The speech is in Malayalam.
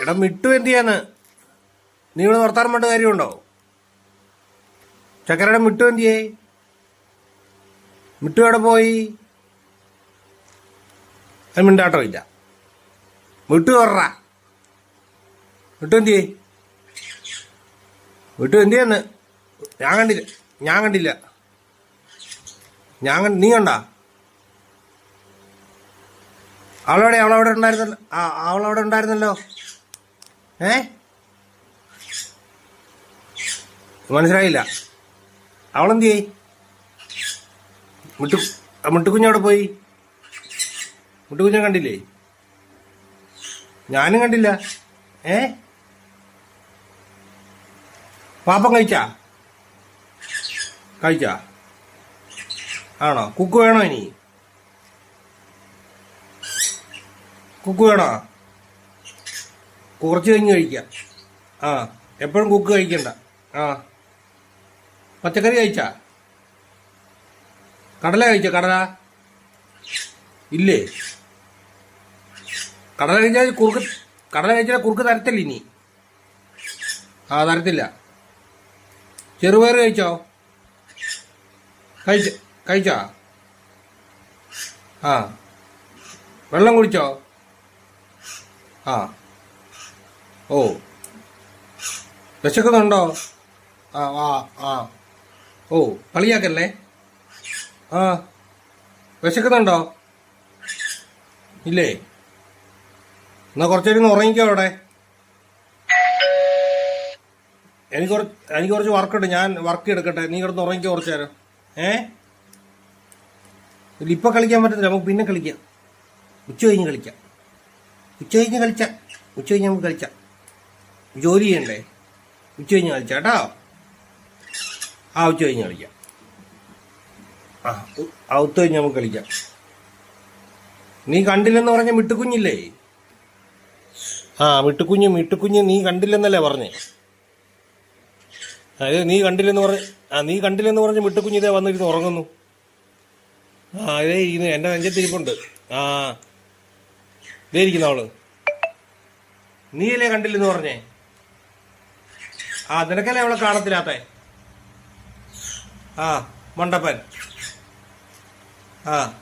എടാ മിട്ടു എന്ത് ചെയ്യാന്ന് നീ ഇവിടെ വർത്താനം വേണ്ട കാര്യമുണ്ടോ? ചക്കരയുടെ മിട്ടു എന്ത് ചെയ്യേ? മിട്ടു എവിടെ പോയി? അത് മിണ്ടാട്ടോ ഇല്ല. മിട്ടു പറ മിട്ടു എന്ത് ചെയ്യേ? മിട്ടു എന്ത് ചെയ്യാന്ന്? ഞാൻ കണ്ടില്ല. ഞാൻ കണ്ടില്ല. ഞാൻ നീ കണ്ടാ? അവളവിടെ? അവളവിടെ ഉണ്ടായിരുന്നല്ലോ? ആ അവളവിടെ ഉണ്ടായിരുന്നല്ലോ? ഏ? മനസ്സിലായില്ല. അവളെന്ത് ചെയ് മുട്ടു മുട്ടുകുഞ്ഞവിടെ പോയി. മുട്ടുകുഞ്ഞെ കണ്ടില്ലേ? ഞാനും കണ്ടില്ല. ഏ? പാപ്പം കഴിച്ചാ? കഴിച്ചാ? ആണോ? കുക്ക് വേണോ ഇനി? കുക്ക് വേണോ? കുറച്ച് കഴിഞ്ഞ് കഴിക്കാം ആ എപ്പോഴും കുക്ക് കഴിക്കണ്ട. ആ. പച്ചക്കറി കഴിച്ച? കടല കഴിച്ച? കടല? ഇല്ലേ? കടല കഴിച്ചാൽ കുറുക്ക് കടല കഴിച്ചാൽ കുറുക്ക് തരത്തില്ല ഇനി. ആ തരത്തില്ല. ചെറുപയർ കഴിച്ചോ? കഴിച്ച കഴിച്ചോ? ആ. വെള്ളം കുടിച്ചോ? ആ. ഓ. വിശക്കുന്നുണ്ടോ? ആ ആ ആ. ഓ കളിയാക്കല്ലേ? ആ. വിശക്കുന്നുണ്ടോ? ഇല്ലേ? എന്നാ കുറച്ചേരം ഉറങ്ങിക്കോ അവിടെ. എനിക്ക് എനിക്ക് കുറച്ച് വർക്കുണ്ട് ഞാൻ വർക്ക് എടുക്കട്ടെ. നീ കിടന്ന് ഉറങ്ങിക്കോ കുറച്ച് നേരം ഏ ഇപ്പൊ കളിക്കാൻ പറ്റത്തില്ല. നമുക്ക് പിന്നെ കളിക്കാം. ഉച്ച കഴിഞ്ഞ് കളിക്കാം. ഉച്ച കഴിഞ്ഞ് കളിച്ച. ഉച്ച കഴിഞ്ഞ് നമുക്ക് കളിച്ചാം. ജോലി ചെയ്യണ്ടേ? ഉച്ച കഴിഞ്ഞ് കളിച്ചാം ആ ഉച്ച കഴിഞ്ഞ് കളിക്കാം. ആ ആ ഉച്ച കഴിഞ്ഞ് നമുക്ക് കളിക്കാം. നീ കണ്ടില്ലെന്ന് പറഞ്ഞ മിട്ടുക്കുഞ്ഞില്ലേ? ആ മിട്ടുക്കുഞ്ഞ് മിട്ടുക്കുഞ്ഞ് നീ കണ്ടില്ലെന്നല്ലേ പറഞ്ഞേ? അതെ നീ കണ്ടില്ലെന്ന് പറഞ്ഞ ആ നീ കണ്ടില്ലെന്ന് പറഞ്ഞ മിട്ടുക്കുഞ്ഞ് ഇതേ വന്നിരുന്ന് ഉറങ്ങുന്നു. ആ ഇതേ ഇരിക്കുന്നു. എന്റെ നെഞ്ചത്തിരിപ്പുണ്ട്. ആ ഇതേ ഇരിക്കുന്ന നീ അല്ലേ കണ്ടില്ലെന്ന് പറഞ്ഞേ? ആ നിനക്കല്ലേ അവളെ കാണത്തില്ലാത്ത? ആ മണ്ടപ്പൻ. ആ.